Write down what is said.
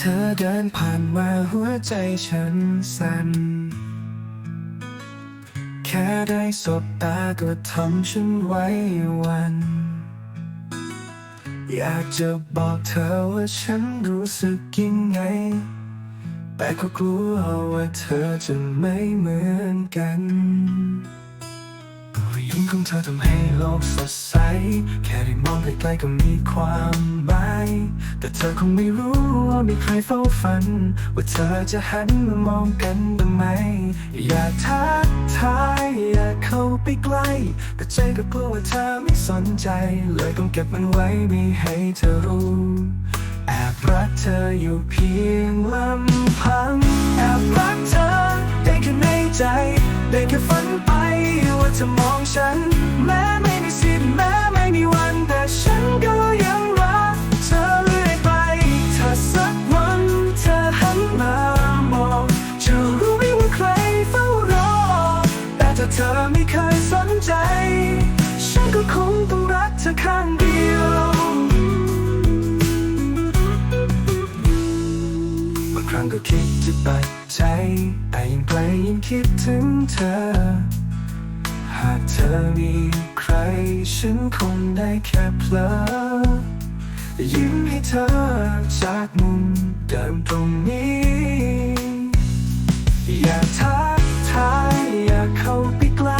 เดินผ่านมาหัวใจฉันสั่น แค่ได้สบตาก็ทำฉันไว้วัน อยากจะบอกเธอว่าฉันรู้สึกยังไง แต่ก็กลัวว่าเธอจะไม่เหมือนกันรอยยิ้มของเธอทำให้โลกสดใส แค่ได้มองใกล้ๆก็มีความหมาย แต่เธอคงไม่รู้ว่ามีใครเฝ้าฝัน ว่าเธอจะหันมามองกันบ้างไหม อยากทักทายอยากเข้าไปใกล้ แต่ใจก็กลัวว่าเธอไม่สนใจ เลยต้องเก็บมันไว้ไม่ให้เธอรู้แอบรักเธออยู่เพียงลำพังแอบรักเธอได้แค่ในใจ ได้แค่ฝันไปว่าเธอมองฉันแม้ เธอไม่เคยสนใจ ฉันก็คงต้องรักเธอข้างเดียว บางครั้งก็คิดจะปัดใจ แต่ยิ่งไกลยิ่งคิดถึงเธอ หากเธอมีใคร ฉันคงได้แค่เพลอยิ้มให้เธอจากมุมเดิมตรงนี้ อยากทักทา